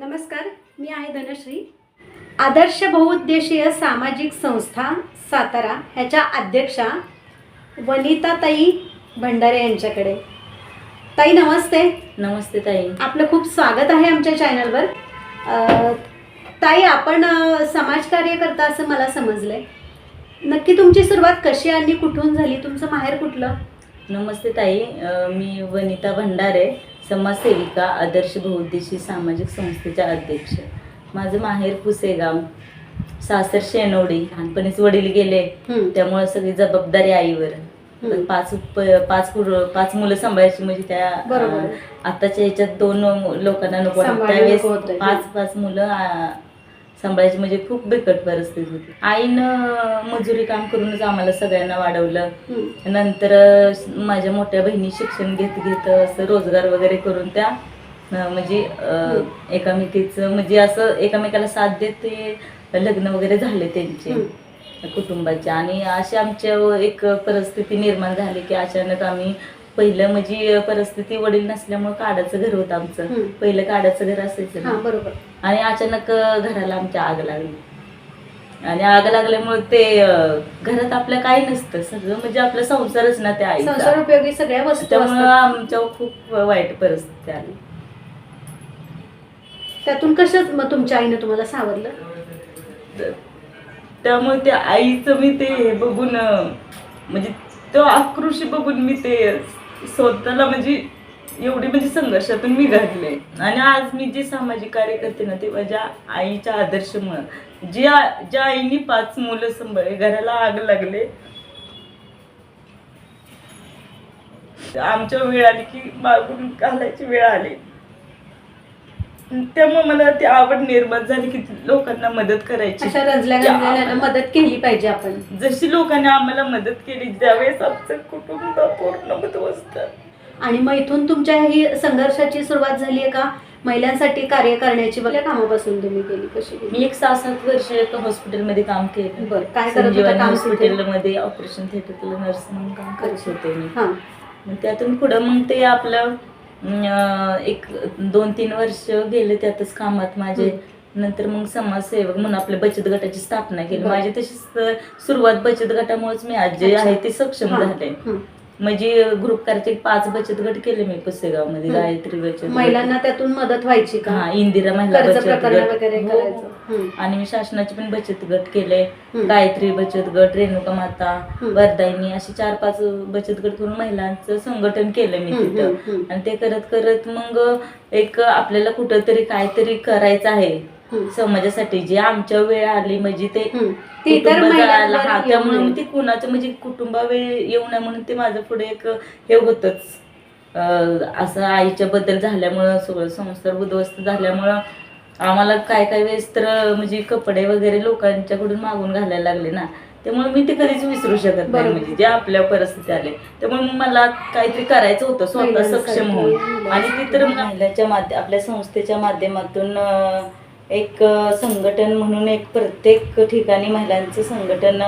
नमस्कार मी आहे धनश्री. आदर्श बहुउद्देशीय सामाजिक संस्था सातारा ह्याच्या अध्यक्षा वनिताताई भंडारे यांच्याकडे. ताई नमस्ते. नमस्ते ताई. आपलं खूप स्वागत आहे आमच्या चॅनलवर. अ, ताई आपण अ, समाजकार्य करता असं मला समजलंय. नक्की तुमची सुरुवात कशी आणि कुठून झाली? तुमचं माहेर कुठलं? नमस्ते ताई. अ, मी वनिता भंडारे. समाजसेविका आदर्श बहुउद्देशी सामाजिक संस्थेच्या अध्यक्ष. माझं माहेर पुसेगाव. सासर शेनोडी. लहानपणीच वडील गेले. त्यामुळे सगळी जबाबदारी आईवर. हं. पाच प- पाच पुर- पाच मुलं सांभाळायची म्हणजे त्या बरोबर. अ, आताच्या ह्याच्यात दोन लोकांना नको त्यावेळेस नको होतं. पाच पाच मुलं सांभाळायची म्हणजे खूप बिकट परिस्थिती होती. आईनं मजुरी काम करूनच आम्हाला सगळ्यांना वाढवलं. नंतर माझ्या मोठ्या बहिणी शिक्षण घेत घेत असं रोजगार वगैरे करून त्या म्हणजे एकामेकीचं म्हणजे असं एकामेकाला साथ देत ते लग्न वगैरे झाले त्यांचे. कुटुंबाचे. आणि अशी आमच्या एक परिस्थिती निर्माण झाली की अचानक आम्ही पहिलं म्हणजे परिस्थिती वडील नसल्यामुळे काडाचं घर होतं आमचं. पहिलं काडाचं घर असायचं हा ना. बरोबर. आणि अचानक घराला आमच्या आग लागली. आणि आग लागल्यामुळे ते अ, घरात आपल्या काही नसतं. सगळं म्हणजे आपला संसारच ना त्या संसार उपयोगी सगळ्या वस्तू त्यामुळं असतात. आमच्या खूप वाईट परिस्थिती आली. त्यातून कसं मग तुमच्या आईनं तुम्हाला सावरलं? तर त्यामुळे त्या आईचं मी ते बघून अ, म्हणजे तो आक्रोश बघून मी ते स्वतःला म्हणजे एवढी म्हणजे संघर्षातून मी घडले आणि आज मी जे सामाजिक कार्य करते ना ते माझ्या आईच्या आदर्शमुळं. ज्या ज्या आईने पाच मुलं सांभाळले घराला आग लागले. आमच्या वेळ आली की मागून घालायची वेळ आली. त्यामुळे मला ती आवड निर्माण झाली की लोकांना मदत करायची. अशा रंजल्या गंजलेल्यांना मदत केली पाहिजे आपण. जशी लोकांनी आम्हाला मदत केली त्यावेळेस आमचं कुटुंब पूर्ण उद्ध्वस्त आणि मग इथून तुमच्या ही संघर्षाची सुरुवात झाली आहे का? महिलांसाठी कार्य करण्याची कुठल्या कामापासून तुम्ही केली कशी केली? मी एक सहा सात वर्ष एका हॉस्पिटलमध्ये काम केलं. बरं काय करत होता संजीवनी काम तिथे? हॉस्पिटलमध्ये ऑपरेशन थिएटरला नर्स म्हणून काम करत होते मी. हा. मग त्यातून पुढं मग ते आपलं एक दोन तीन वर्ष गेले त्यातच कामात माझे नंतर मग समाजसेवक म्हणून आपल्या बचत गटाची स्थापना केली. माझी तशीच सुरुवात बचत गटामुळेच मी आज जे. आहे ते सक्षम झाले. म्हणजे ग्रुप कारचे पाच बचत गट केले मी पुसेगावमध्ये हं. गायत्री बचत. महिलांना त्यातून मदत व्हायची का हा इंदिरा महिला कर्ज बचत प्रकरण गट वगैरे हो, करायचं. आणि मी शासनाचे पण बचत गट केले. गायत्री बचत गट रेणुका माता हं. वरदायनी असे चार पाच बचत गट करून महिलांचं संघटन केलं मी तिथं. आणि ते करत करत मग एक आपल्याला कुठंतरी काहीतरी करायचं आहे. समाजासाठी जे आमच्या वेळ आली म्हणजे ते कुटुंब त्यामुळे ते कुणाचं म्हणजे कुटुंबावेळ येऊ नये म्हणून ते माझं पुढे एक हे होतच. असं आईच्या बद्दल झाल्यामुळं सगळं संसार उद्ध्वस्त झाल्यामुळं आम्हाला काय काय वेळेस तर म्हणजे कपडे वगैरे लोकांच्याकडून मागून घालायला लागले ना त्यामुळे मी ते कधीच विसरू शकत नाही. म्हणजे जे आपल्या परिस्थिती आले. त्यामुळे मला काहीतरी करायचं होतं स्वतः सक्षम होऊन. आणि. ती तर महिलाच्या माध्य आपल्या संस्थेच्या माध्यमातून एक संघटन म्हणून एक प्रत्येक ठिकाणी महिलांचं संघटन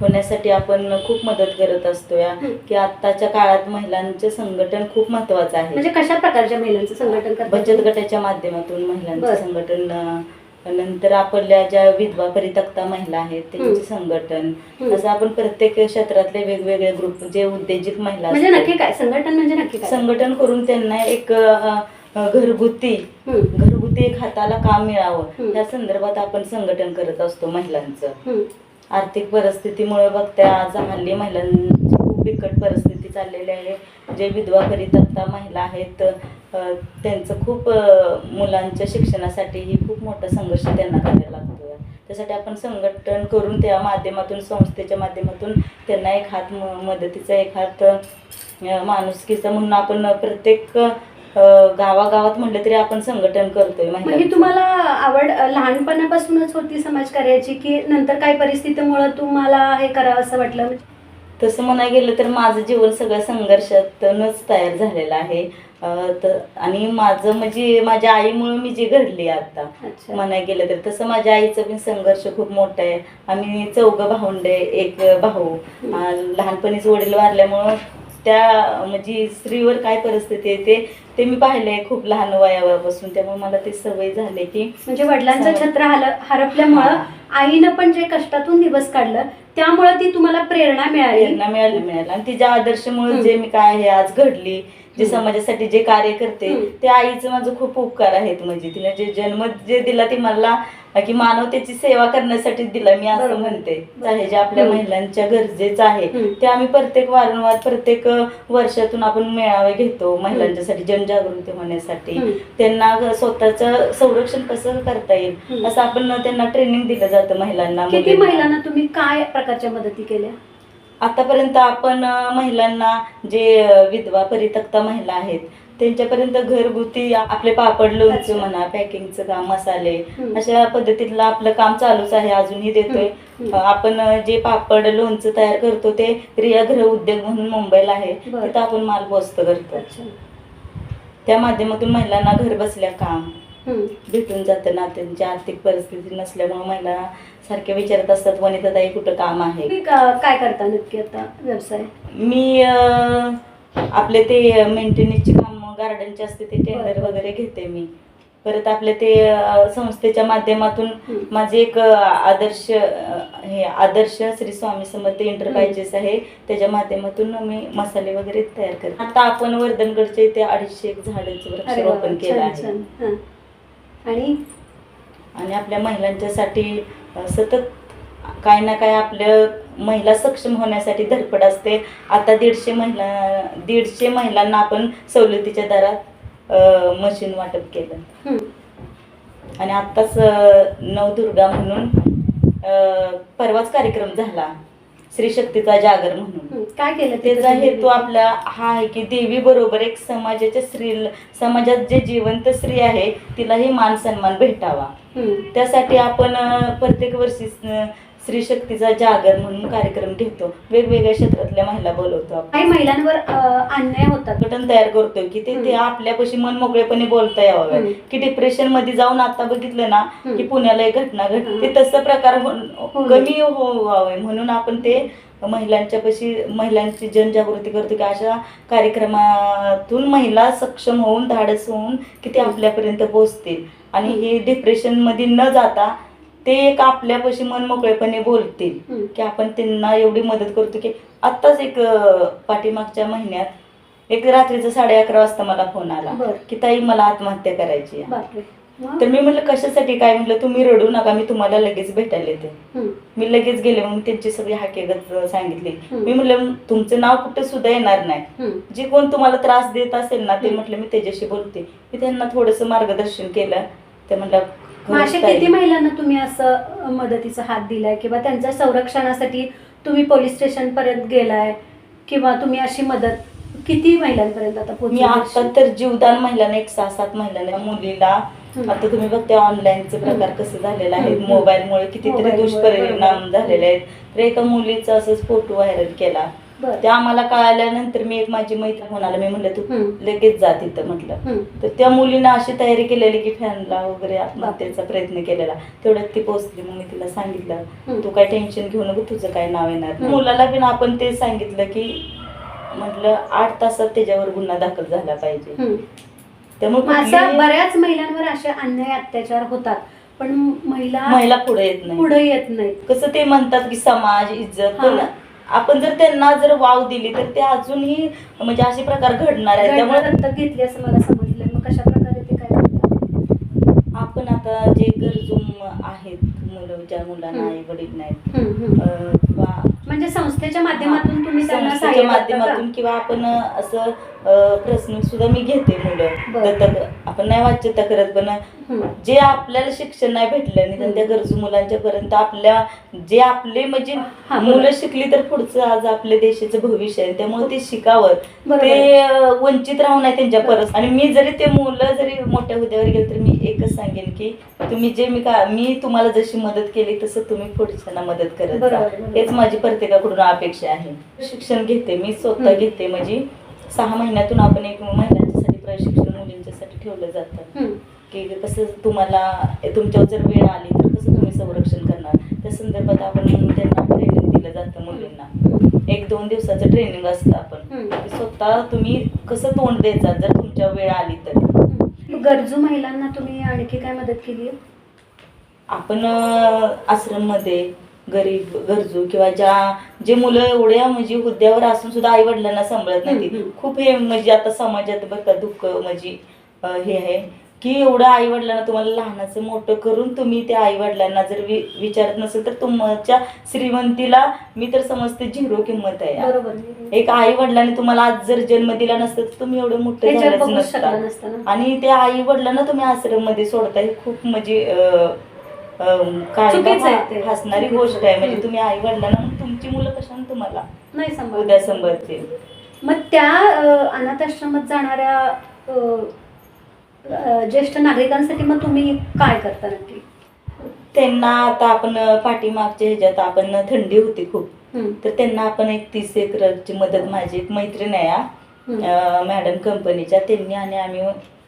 होण्यासाठी आपण खूप मदत करत असतो या. की आत्ताच्या काळात महिलांचं संघटन खूप महत्वाचं आहे म्हणजे कशा प्रकारच्या महिलांचं संघटन बचत गटाच्या माध्यमातून महिलांचं. संघटन नंतर आपल्या ज्या विधवा परित्यक्ता महिला आहेत त्यांचे. संघटन. असं आपण प्रत्येक क्षेत्रातले वेगवेगळे ग्रुप जे उद्योजक महिला म्हणजे नक्की काय संघटन म्हणजे नक्की संघटन करून त्यांना एक घरगुती घरगुती एक हाताला काम मिळावं. या संदर्भात आपण संघटन करत असतो महिलांचं. आर्थिक परिस्थितीमुळे बघता आज हल्ली महिलांची खूप बिकट परिस्थिती चाललेली आहे जे विधवा परित्यक्ता महिला आहेत त्यांचं खूप मुलांच्या शिक्षणासाठीही खूप मोठा संघर्ष त्यांना करायला लागतो त्यासाठी आपण संघटन करून त्या माध्यमातून संस्थेच्या माध्यमातून त्यांना एक हात मदतीचा एक हात माणुसकीचा म्हणून आपण प्रत्येक गावागावात म्हटलं तरी आपण संघटन करतोय ही महिलांचं. तुम्हाला आवड लहानपणापासूनच होती समाजकार्याची की नंतर काही परिस्थितीमुळे तुम्हाला हे करावं असं वाटलं? तसं म्हणायला गेलं तर माझं जीवन सगळं संघर्षातूनच तयार झालेलं आहे. तर आणि माझं म्हणजे माझ्या आईमुळे मी जे घडली आता अच्छा. म्हणायला गेलं तर. तसं माझ्या आईचा पण संघर्ष खूप मोठा आहे. आम्ही चौघं भावंडे एक भाऊ. लहानपणीच वडील वारल्यामुळं त्या म्हणजे स्त्रीवर काय परिस्थिती आहे ते ते मी पाहिलंय खूप लहान वयापासून त्यामुळे मला ते सवय झाले की म्हणजे वडिलांचं छत्र हल हरपल्यामुळं. आईनं पण जे कष्टातून दिवस काढलं त्यामुळं ती तुम्हाला प्रेरणा मिळाली प्रेरणा मिळाली मिळाली आणि तिच्या आदर्शमुळे. जे मी काय हे आज घडली जे. समाजासाठी जे कार्य करते. ते आईचं माझं खूप उपकार आहेत म्हणजे तिने जे जन्म जे दिला ते मला की मानवतेची सेवा करण्यासाठी दिला मी असं. म्हणते आहे जे आपल्या. महिलांच्या गरजेचं आहे. ते आम्ही प्रत्येक वारंवार प्रत्येक वर्षातून आपण मेळावे घेतो महिलांच्यासाठी जनजागृती होण्यासाठी. त्यांना स्वतःचं संरक्षण कसं करता येईल. असं आपण त्यांना ट्रेनिंग दिलं जातं महिलांना किती. महिलांना तुम्ही काय प्रकारच्या मदती केल्या आतापर्यंत आपण महिलांना जे विधवा परित्यक्ता महिला आहेत त्यांच्यापर्यंत घरगुती आपले पापड लोणचं. म्हणा पॅकिंगचं काम मसाले. अशा पद्धतीतलं आपलं काम चालूच आहे अजूनही देतोय आपण जे पापड लोणचं तयार करतो ते रिया गृह उद्योग म्हणून मुंबईला आहे. तिथं आपण माल पोस्त करतो त्या माध्यमातून महिलांना घर बसल्या काम. भेटून जातं ना त्यांची आर्थिक परिस्थिती नसल्यामुळे महिला सारखे विचारत असतात वनिताताई कुठं काम आहे तुम्ही का- काय करता नक्की आता व्यवसाय मी अ, आपले ते मेंटेनन्सचे काम गार्डनचे असते ते टेंडर बरं. वगैरे घेते मी परत आपले ते संस्थेच्या माध्यमातून. माझे एक आदर्श हे आदर्श श्री स्वामी समर्थ एंटरप्राइजेस आहे. त्याच्या माध्यमातून मी मसाले वगैरे तयार करते. आता आपण वर्धनगडचे ते अडीचशे एक झाडांचं वृक्षारोपण केलं आहे. आणि? आणि आपल्या महिलांच्यासाठी सतत काय ना काय आपल्या महिला सक्षम होण्यासाठी धडपड असते. आता दीडशे महिला दीडशे महिलांना आपण सवलतीच्या दरात मशीन वाटप केलं. आणि आत्ताच नवदुर्गा म्हणून परवाच कार्यक्रम झाला श्री शक्तीचा जागर म्हणून. काय केलं ते त्याचा हेतू आपला हा आहे की देवी बरोबर एक समाजाच्या स्त्री समाजात जे जिवंत स्त्री आहे तिलाही मान सन्मान भेटावा. त्यासाठी आपण प्रत्येक वर्षी स्त्री शक्तीचा जागर म्हणून कार्यक्रम घेतो वेगवेगळ्या क्षेत्रातल्या महिला बोलवतो आपण काही महिलांवर अ, अन्याय होतात संघटन तयार करतोय की ते ते हम्म. आपल्यापाशी मन मोकळेपणे बोलता यावं हम्म. की डिप्रेशनमध्ये जाऊन आता बघितलं ना हम्म. की पुण्याला एक घटना घडते हम्म. तसं प्रकार कमी व्हावे म्हणून आपण ते महिलांच्या पशी महिलांची जनजागृती करतो की अशा कार्यक्रमातून महिला सक्षम होऊन धाडस होऊन की ते आपल्यापर्यंत पोहोचतील आणि हे डिप्रेशनमध्ये न जाता ते एक आपल्यापाशी मन मोकळेपणे बोलतील. की आपण त्यांना एवढी मदत करतो की आत्ताच एक पाठीमागच्या महिन्यात एक रात्रीचा साडे अकरा वाजता मला फोन आला. की ताई मला आत्महत्या करायची? तर मी म्हटलं कशासाठी काय म्हटलं तुम्ही रडू नका मी तुम्हाला लगेच भेटायला येते. मी लगेच गेले मग त्यांची सगळी हकीकत सांगितली. मी म्हटलं तुमचं नाव कुठं सुद्धा येणार नाही. जे कोण तुम्हाला त्रास देत असेल ना ते. म्हटलं मी त्याच्याशी बोलते मी त्यांना थोडंसं मार्गदर्शन केलं ते म्हटलं मग अशा. किती महिलांना तुम्ही असं मदतीचा हात दिलाय किंवा त्यांच्या संरक्षणासाठी तुम्ही पोलीस स्टेशन पर्यंत गेलाय किंवा तुम्ही अशी मदत किती महिलांपर्यंत आता मी आता तर जीवदान महिलांना एक सहा सात महिलांना मुलीला. आता तुम्ही बघते ऑनलाईनचे प्रकार कसे झालेले आहेत. मोबाईलमुळे कितीतरी दुष्परिणाम. झालेले आहेत तर एका मुलीचा असंच फोटो व्हायरल केला. ते आम्हाला कळाल्यानंतर मी एक माझी मैत्रीण म्हणाला मी म्हटलं तू. लगेच जा तिथं म्हटलं. तर त्या मुलीनं अशी तयारी केलेली की फॅनला वगैरे आत्महत्येचा प्रयत्न केलेला तेवढ्यात ती पोहोचली मग मी तिला सांगितलं. तू काय टेन्शन घेऊ नको तुझं काय नाव येणार नाही. मुलाला पण आपण ते सांगितलं की म्हटलं आठ तासात त्याच्यावर गुन्हा दाखल झाला पाहिजे. त्यामुळे असा बऱ्याच महिलांवर असे अन्याय अत्याचार होतात पण महिला महिला पुढे येत नाही पुढे येत नाहीत कसं ते म्हणतात की समाज इज्जत पण. आपण जर त्यांना जर वाव दिली तर ते अजूनही म्हणजे असे प्रकार घडणार घटना त्यामुळे घेतली असं मला समजलं मग कशा प्रकारे ते काय करतात आपण आता जे गरजू म- आहेत मुलं ज्या मुलांना हम्म. आई वडील नाहीत हम्म, हम्म. अं, किंवा म्हणजे संस्थेच्या माध्यमातून तुम्ही त्यांना संस्थेच्या सहाय्य करता का? माध्यमातून किंवा आपण असं अं, प्रश्न सुद्धा मी घेते मुलं आपण नाही वाच्यता करत पण. जे आपल्याला शिक्षण नाही भेटलं आणि त्या. गरजू मुलांच्या पर्यंत आपल्या जे आपले म्हणजे. मुलं शिकली तर पुढचं आज आपल्या देशाचं भविष्य आहे त्यामुळे ते शिकावं. ते वंचित राहू नये त्यांच्या. परस आणि मी जरी ते मुलं जरी मोठ्या हुद्यावर गेले तर मी एकच सांगेन की तुम्ही जे मी का मी तुम्हाला जशी मदत केली तसं तुम्ही पुढच्यांना मदत करत. हेच माझी प्रत्येकाकडून अपेक्षा आहे शिक्षण घेते मी स्वतः. घेते म्हणजे सहा महिन्यातून आपण एक महिलांच्यासाठी प्रशिक्षण मुलींच्यासाठी ठेवलं जातं. की कसं तुम्हाला तुमच्यावर जर वेळ आली तर कसं तुम्ही संरक्षण करणार? त्या संदर्भात आपण त्यांना ट्रेनिंग दिलं जातं मुलींना. एक दोन दिवसाचं ट्रेनिंग असतं आपण. स्वतः तुम्ही कसं तोंड द्यायचं? जर तुमच्या वेळ आली तर. गरजू महिलांना तुम्ही आणखी काय मदत केली आपण आश्रममध्ये गरीब गरजू किंवा ज्या जे मुलं एवढ्या म्हणजे हुद्द्यावर असून सुद्धा आई वडिलांना सांभाळत नाही. खूप हे म्हणजे आता समाजात का दुःख म्हणजे हे आहे की एवढं आई वडिलांना तुम्हाला लहानाचं मोठं करून तुम्ही त्या आई वडिलांना जर वि विचारत नसेल तर तुमच्या श्रीमंतीला मी तर समजते झिरो किंमत आहे एक आई वडिलांनी तुम्हाला आज जर जन्म दिला नसता तर तुम्ही एवढं मोठं झालंच नसता. आणि त्या आई वडिलांना तुम्ही आश्रममध्ये सोडता ही खूप म्हणजे काय. हसणारी गोष्ट आहे. म्हणजे तुम्ही आई वडिलांना तुमची मुलं कशाने तुम्हाला? नाही सांभाळ उद्या सांभाळतील. मग त्या अ, अनाथ आश्रमात जाणाऱ्या ज्येष्ठ नागरिकांसाठी मग तुम्ही काय करता नक्की? त्यांना आता आपण पाठीमागच्या ह्याच्यात आपण थंडी होती खूप. तर त्यांना आपण एक तीस एकरची मदत माझी एक मैत्रीण आहे मॅडम कंपनीच्या. त्यांनी आणि आम्ही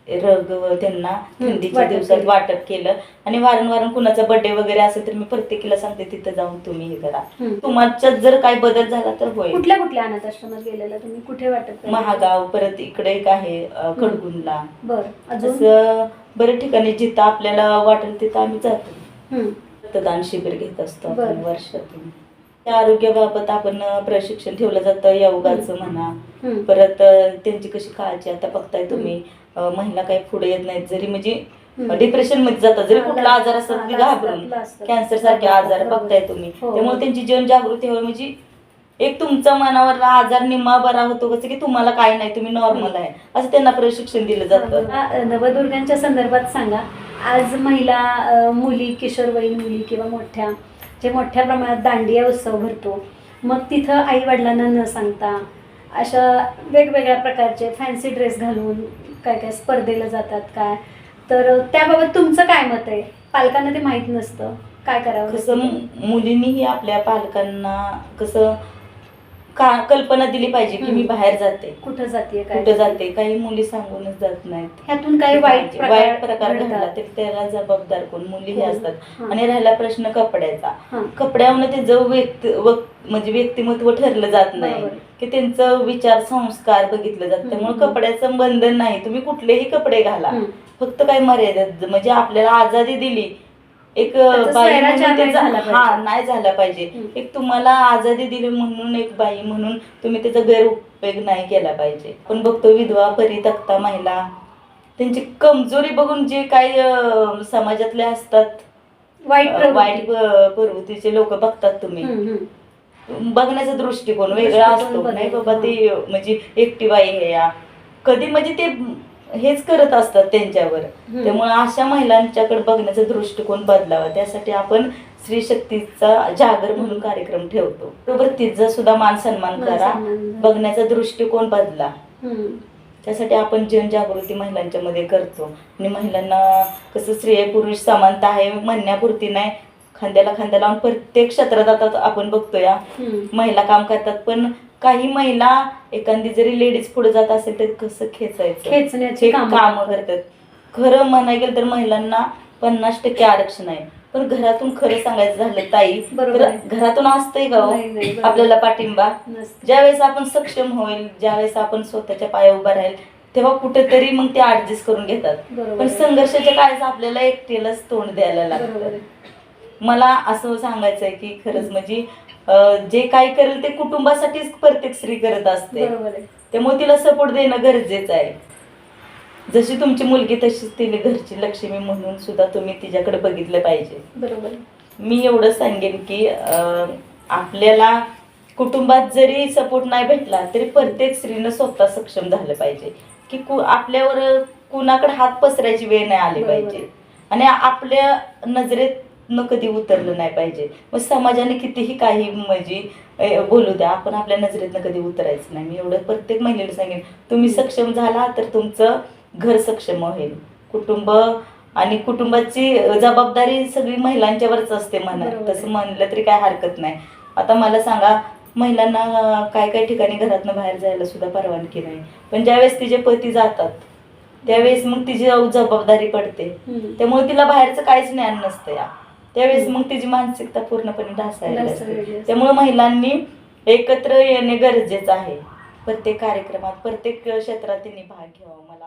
रग त्यांना थंडीच्या दिवसात. वाटप केलं आणि वारंवार कुणाचा बर्थडे वगैरे असेल तर मी प्रत्येकीला सांगते तिथं जाऊन तुम्ही हे करा. तुमच्यात जर काही बदल झाला तर होईल कुठल्या कुठल्या अनाथ आश्रमात गेलेला तुम्ही कुठे वाटत? महागाव परत इकडे एक आहे कडगुंला बर बऱ्याच ठिकाणी जिथं आपल्याला वाटेल तिथं आम्ही जातो. रक्तदान शिबिर घेत असतो. वर्षातून त्या आरोग्याबाबत आपण प्रशिक्षण ठेवलं जातं योगाचं म्हणा. परत त्यांची कशी काळजी आता बघताय तुम्ही महिला काही पुढे येत नाहीत जरी म्हणजे. डिप्रेशनमध्ये जातात जरी कुठला आजार असतात घाबरून. कॅन्सर सारखे आजार. बघताय तुम्ही हो. त्यामुळे त्यांची जनजागृती हवी म्हणजे एक तुमचा मनावरला आजार निम्मा बरा होतो कसं की तुम्हाला काही नाही तुम्ही नॉर्मल आहे असं त्यांना प्रशिक्षण दिलं जातं नवदुर्गांच्या संदर्भात सांगा आज महिला मुली किशोरवयीन मुली किंवा मोठ्या जे मोठ्या प्रमाणात दांडिया उत्सव भरतो मग तिथं आई वडिलांना न सांगता अशा वेगवेगळ्या प्रकारचे फॅन्सी ड्रेस घालून काय काय स्पर्धेला जातात काय तर त्याबाबत तुमचं काय मत आहे? पालकांना ते माहीत नसतं. काय करावं? कसं मु- मुलींनीही आपल्या पालकांना कसं का कल्पना दिली पाहिजे की मी. बाहेर जाते कुठं जाते कुठं जाते काही मुली सांगूनच जात नाहीत ह्यातून काही वाईट वाईट प्रकार. घडला तर त्याला जबाबदार कोण कोण? असतात हां. आणि राहिला प्रश्न कपड्याचा हां. कपड्यावर ते जो व्यक्ती म्हणजे व्यक्तिमत्व ठरलं जात नाही. की त्यांचं विचार संस्कार बघितलं जात. त्यामुळे कपड्याचं बंधन नाही तुम्ही कुठलेही कपडे घाला. फक्त काही मर्यादित म्हणजे आपल्याला आजादी दिली एक बाई हा पाहिजे. नाही झाला पाहिजे. एक तुम्हाला आजादी दिली म्हणून एक बाई म्हणून तुम्ही त्याचा गैरउपयोग नाही केला पाहिजे पण बघतो विधवा परितक्ता महिला त्यांची कमजोरी बघून जे काही समाजातले असतात वाईट. वाईट प्रवृत्तीचे लोक बघतात तुम्ही. बघण्याचा दृष्टिकोन वेगळा असतो नाही बाबा ते म्हणजे एकटी बाई आहे या कधी म्हणजे ते हेच करत असतात त्यांच्यावर. त्यामुळे अशा महिलांच्याकडे बघण्याचा दृष्टिकोन बदलावा त्यासाठी आपण स्त्री शक्तीचा जागर म्हणून कार्यक्रम ठेवतो बरोबर तिचा सुद्धा मान सन्मान करा. बघण्याचा दृष्टिकोन बदला. त्यासाठी आपण जनजागृती महिलांच्या मध्ये करतो आणि महिलांना कसं स्त्रिया पुरुष समानता आहे म्हणण्यापुरती नाही खांद्याला खांद्या लावून प्रत्येक क्षेत्रात आता आपण बघतोय. महिला काम करतात पण काही महिला एखादी जरी लेडीज पुढे जात असेल तर कसं खेचायचं खेचण्याची कामं करतात. खरं म्हणाय गेलं तर महिलांना पन्नास टक्के आरक्षण आहे पण घरातून खरं सांगायचं झालं ताई बरोबर. घरातून असतंय का. आपल्याला पाठिंबा. ज्यावेळेस आपण सक्षम होईल ज्यावेळेस आपण स्वतःच्या पाया उभा राहील तेव्हा कुठेतरी मग ते ऍडजस्ट करून घेतात पण. संघर्षाच्या काळात आपल्याला एकटेलाच तोंड द्यायला लागतं. मला असं सांगायचं आहे की खरंच म्हणजे जे काय करेल ते कुटुंबासाठीच प्रत्येक स्त्री करत असते. त्यामुळे तिला सपोर्ट देणं गरजेचं आहे. जशी तुमची मुलगी तशीच तिने घरची लक्ष्मी म्हणून सुद्धा तुम्ही तिच्याकडे बघितलं पाहिजे. बरोबर. मी एवढं सांगेन की आपल्याला कुटुंबात जरी सपोर्ट नाही भेटला तरी प्रत्येक स्त्रीनं स्वतः सक्षम झालं पाहिजे. की कु आपल्यावर कुणाकडे हात पसरायची वेळ नाही आली पाहिजे. आणि आपल्या नजरेत न कधी उतरलं नाही पाहिजे. मग समाजाने कितीही काही म्हणजे बोलू द्या आपण आपल्या नजरेतनं कधी उतरायचं नाही. मी एवढं प्रत्येक महिलेला सांगेन तुम्ही सक्षम झाला तर तुमचं घर सक्षम होईल. कुटुंब आणि कुटुंबाची जबाबदारी सगळी महिलांच्यावरच असते म्हणा. तसं म्हणलं तरी काय हरकत नाही. आता मला सांगा महिलांना काय काय ठिकाणी घरातनं बाहेर जायला सुद्धा परवानगी नाही. पण ज्यावेळेस तिचे पती जातात त्यावेळेस मग तिची जबाबदारी पडते. त्यामुळे तिला बाहेरचं काहीच ज्ञान नसतं या. त्यावेळेस मग तिची मानसिकता पूर्णपणे असते असते. त्यामुळे महिलांनी एकत्र येणे गरजेचं आहे. प्रत्येक कार्यक्रमात प्रत्येक क्षेत्रात त्यांनी भाग घ्यावा मला